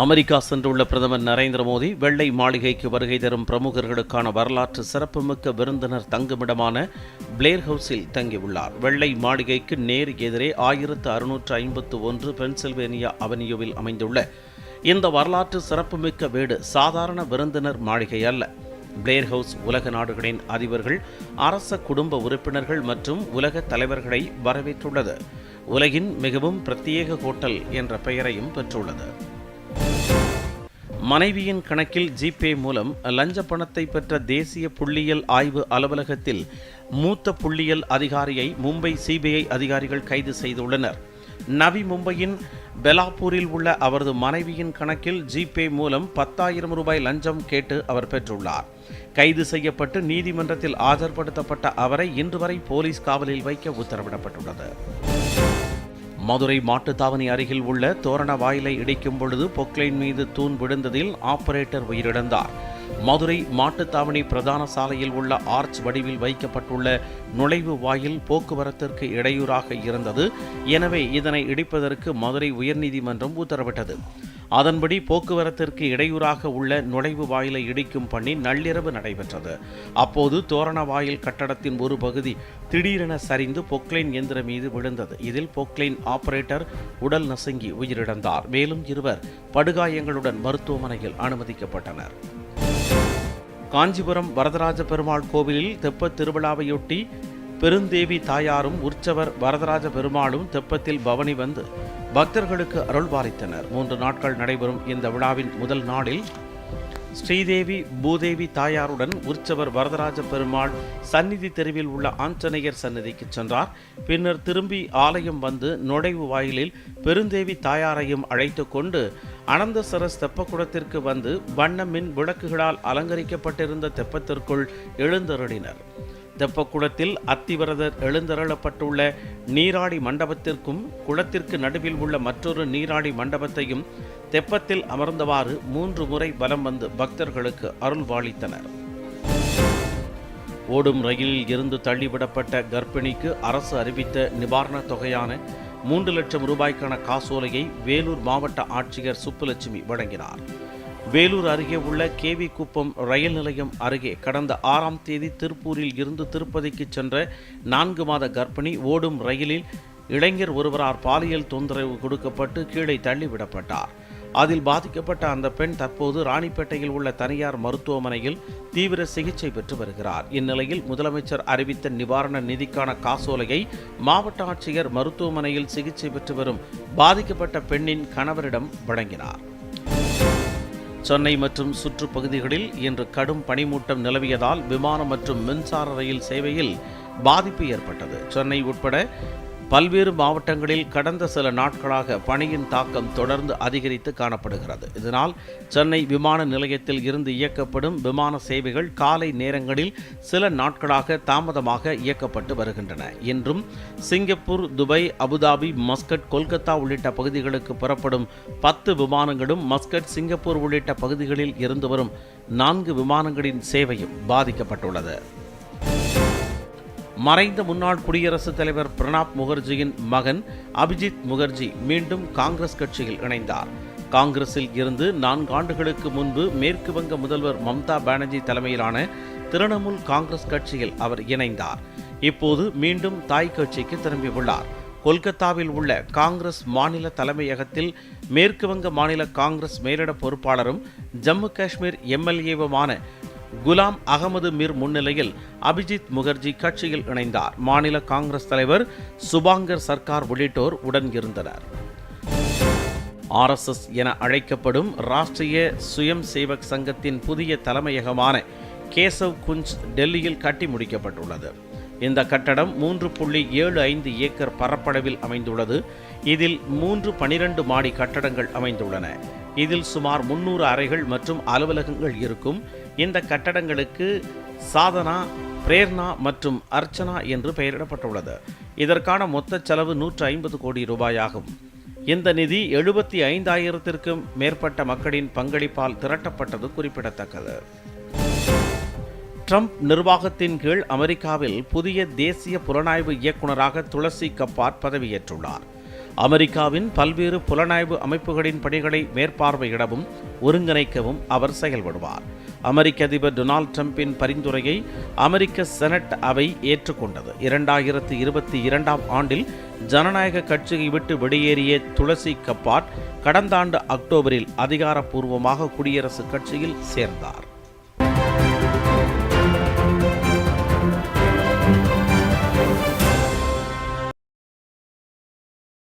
America சென்றுள்ள பிரதமர் நரேந்திர மோடி வெள்ளை மாளிகைக்கு வருகை தரும் பிரமுகர்களுக்கான வரலாற்று சிறப்புமிக்க விருந்தினர் தங்குமிடமான பிளேர் ஹவுஸில் தங்கியுள்ளார். வெள்ளை மாளிகைக்கு நேர் எதிரே ஆயிரத்து அறுநூற்று ஐம்பத்து ஒன்று பென்சில்வேனியா அவென்யூவில் அமைந்துள்ள இந்த வரலாற்று சிறப்புமிக்க வீடு சாதாரண விருந்தினர் மாளிகை அல்ல. பிளேர் ஹவுஸ் உலக நாடுகளின் அதிபர்கள் அரச குடும்ப உறுப்பினர்கள் மற்றும் உலக தலைவர்களை வரவேற்றுள்ளது. உலகின் மிகவும் பிரத்யேக ஹோட்டல் என்ற பெயரையும் பெற்றுள்ளது. மனைவியின் கணக்கில் ஜிபே மூலம் லஞ்ச பணத்தை பெற்ற தேசிய புள்ளியியல் ஆய்வு அலுவலகத்தில் மூத்த புள்ளியியல் அதிகாரியை மும்பை சிபிஐ அதிகாரிகள் கைது செய்துள்ளனர். நவி மும்பையின் பெலாப்பூரில் உள்ள அவரது மனைவியின் கணக்கில் ஜிபே மூலம் பத்தாயிரம் ரூபாய் லஞ்சம் கேட்டு அவர் பெற்றுள்ளார். கைது செய்யப்பட்டு நீதிமன்றத்தில் ஆஜர்படுத்தப்பட்ட அவரை இன்று வரை போலீஸ் காவலில் வைக்க உத்தரவிடப்பட்டுள்ளது. மதுரை மாட்டுத்தாவணி அருகில் உள்ள தோரண வாயிலை இடிக்கும் பொழுது பொக்லைன் மீது தூண் விழுந்ததில் ஆபரேட்டர் உயிரிழந்தார். மதுரை மாட்டுத்தாவணி பிரதான சாலையில் உள்ள ஆர்ச் வடிவில் வைக்கப்பட்டுள்ள நுழைவு வாயில் போக்குவரத்திற்கு இடையூறாக இருந்தது. எனவே இதனை இடிப்பதற்கு மதுரை உயர்நீதிமன்றம் உத்தரவிட்டது. அதன்படி போக்குவரத்திற்கு இடையூறாக உள்ள நுழைவு வாயிலை இடிக்கும் பணி நள்ளிரவு நடைபெற்றது. அப்போது தோரண வாயில் கட்டடத்தின் ஒரு பகுதி திடீரென சரிந்து பொக்லைன் எந்திரம் மீது விழுந்தது. இதில் பொக்லைன் ஆபரேட்டர் உடல் நசுங்கி உயிரிழந்தார். மேலும் இருவர் படுகாயங்களுடன் மருத்துவமனையில் அனுமதிக்கப்பட்டனர். காஞ்சிபுரம் வரதராஜ பெருமாள் கோவிலில் தெப்பத் திருவிழாவையொட்டி பெருந்தேவி தாயாரும் உற்சவர் வரதராஜ பெருமாளும் தெப்பத்தில் பவனி வந்து பக்தர்களுக்கு அருள்வாரித்தனர் மூன்று நாட்கள் நடைபெறும் இந்த விழாவின் முதல் நாளில் ஸ்ரீதேவி பூதேவி தாயாருடன் உற்சவர் வரதராஜ பெருமாள் சந்நிதி தெருவில் உள்ள ஆஞ்சநேயர் சந்நிதிக்கு சென்றார். பின்னர் திரும்பி ஆலயம் வந்து நுழைவு வாயிலில் பெருந்தேவி தாயாரையும் அழைத்து கொண்டு அனந்தசரஸ் தெப்பக்குடத்திற்கு வந்து வண்ணமின் விளக்குகளால் அலங்கரிக்கப்பட்டிருந்த தெப்பத்திற்குள் எழுந்தருளினர். தெப்பக்குளத்தில் அத்திவரதர் எழுந்தருளப்பட்டுள்ள நீராடி மண்டபத்திற்கும் குளத்திற்கு நடுவில் உள்ள மற்றொரு நீராடி மண்டபத்தையும் தெப்பத்தில் அமர்ந்தவாறு மூன்று முறை பலம் வந்து பக்தர்களுக்கு அருள்வாளித்தனர். ஓடும் ரயிலில் இருந்து தள்ளிவிடப்பட்ட கர்ப்பிணிக்கு அரசு அறிவித்த நிவாரணத் தொகையான மூன்று லட்சம் ரூபாய்க்கான காசோலையை வேலூர் மாவட்ட ஆட்சியர் சுப்புலட்சுமி வழங்கினார். வேலூர் அருகே உள்ள கேவி குப்பம் ரயில் நிலையம் அருகே கடந்த ஆறாம் தேதி திருப்பூரில் இருந்து திருப்பதிக்கு சென்ற நான்கு மாத கர்ப்பிணி ஓடும் ரயிலில் இளைஞர் ஒருவரால் பாலியல் தொந்தரவு கொடுக்கப்பட்டு கீழே தள்ளிவிடப்பட்டார். அதில் பாதிக்கப்பட்ட அந்த பெண் தற்போது ராணிப்பேட்டையில் உள்ள தனியார் மருத்துவமனையில் தீவிர சிகிச்சை பெற்று வருகிறார். இந்நிலையில் முதலமைச்சர் அறிவித்த நிவாரண நிதிக்கான காசோலையை மாவட்ட ஆட்சியர் மருத்துவமனையில் சிகிச்சை பெற்று வரும் பாதிக்கப்பட்ட பெண்ணின் கணவரிடம் வழங்கினார். சென்னை மற்றும் சுற்றுப்பகுதிகளில் இன்று கடும் பனிமூட்டம் நிலவியதால் விமானம் மற்றும் மின்சார ரயில் சேவையில் பாதிப்பு ஏற்பட்டது. சென்னை உட்பட பல்வேறு மாவட்டங்களில் கடந்த சில நாட்களாக பணியின் தாக்கம் தொடர்ந்து அதிகரித்து காணப்படுகிறது. இதனால் சென்னை விமான நிலையத்தில் இருந்து இயக்கப்படும் விமான சேவைகள் காலை நேரங்களில் சில நாட்களாக தாமதமாக இயக்கப்பட்டு வருகின்றன. இன்றும் Singapore Dubai Abu Dhabi Muscat Kolkata உள்ளிட்ட பகுதிகளுக்கு புறப்படும் பத்து விமானங்களும் மஸ்கட் சிங்கப்பூர் உள்ளிட்ட பகுதிகளில் இருந்து வரும் நான்கு விமானங்களின் சேவையும் பாதிக்கப்பட்டுள்ளது. மறைந்த முன்னாள் குடியரசுத் தலைவர் பிரணாப் முகர்ஜியின் மகன் அபிஜித் முகர்ஜி மீண்டும் காங்கிரஸ் கட்சியில் இணைந்தார். காங்கிரஸில் இருந்து நான்கு ஆண்டுகளுக்கு முன்பு மேற்கு வங்க முதல்வர் மம்தா பானர்ஜி தலைமையிலான திரிணாமுல் காங்கிரஸ் கட்சியில் அவர் இணைந்தார். இப்போது மீண்டும் தாய் கட்சிக்கு திரும்பியுள்ளார். கொல்கத்தாவில் உள்ள காங்கிரஸ் மாநில தலைமையகத்தில் மேற்கு வங்க மாநில காங்கிரஸ் மேலிட பொறுப்பாளரும் ஜம்மு காஷ்மீர் எம்எல்ஏவுமான குலாம் அகமது மிர் முன்னிலையில் அபிஜித் முகர்ஜி கட்சியில் இணைந்தார். மாநில காங்கிரஸ் தலைவர் சுபாங்கர் சர்க்கார் உள்ளிட்டோர் உடன் இருந்தனர். ஆர்எஸ்எஸ் என அழைக்கப்படும் ராஷ்டிரிய சுயம் சேவக் சங்கத்தின் புதிய தலைமையகமான கேசவ் குஞ்ச் டெல்லியில் கட்டி முடிக்கப்பட்டுள்ளது. இந்த கட்டடம் மூன்று புள்ளி ஏழு ஐந்து ஏக்கர் பரப்பளவில் அமைந்துள்ளது. இதில் மூன்று பனிரெண்டு மாடி கட்டடங்கள் அமைந்துள்ளன. இதில் சுமார் முன்னூறு அறைகள் மற்றும் அலுவலகங்கள் இருக்கும். இந்த கட்டடங்களுக்கு சாதனா பிரேர்ணா மற்றும் அர்ச்சனா என்று பெயரிடப்பட்டுள்ளது. இதற்கான மொத்த செலவு நூற்று ஐம்பது கோடி ரூபாயாகும். இந்த நிதி எழுபத்தி ஐந்தாயிரத்திற்கும் மேற்பட்ட மக்களின் பங்களிப்பால் திரட்டப்பட்டது குறிப்பிடத்தக்கது. ட்ரம்ப் நிர்வாகத்தின் கீழ் அமெரிக்காவில் புதிய தேசிய புலனாய்வு இயக்குநராக துளசி கப்பாட் பதவியேற்றுள்ளார். அமெரிக்காவின் பல்வேறு புலனாய்வு அமைப்புகளின் பணிகளை மேற்பார்வையிடவும் ஒருங்கிணைக்கவும் அவர் செயல்படுவார். அமெரிக்க அதிபர் டொனால்ட் ட்ரம்பின் பரிந்துரையை அமெரிக்க செனட் அவை ஏற்றுக்கொண்டது. இரண்டாயிரத்தி இருபத்தி இரண்டாம் ஆண்டில் ஜனநாயக கட்சியை விட்டு வெளியேறிய துளசி கப்பாட் கடந்த ஆண்டு அக்டோபரில் அதிகாரப்பூர்வமாக குடியரசுக் கட்சியில் சேர்ந்தார்.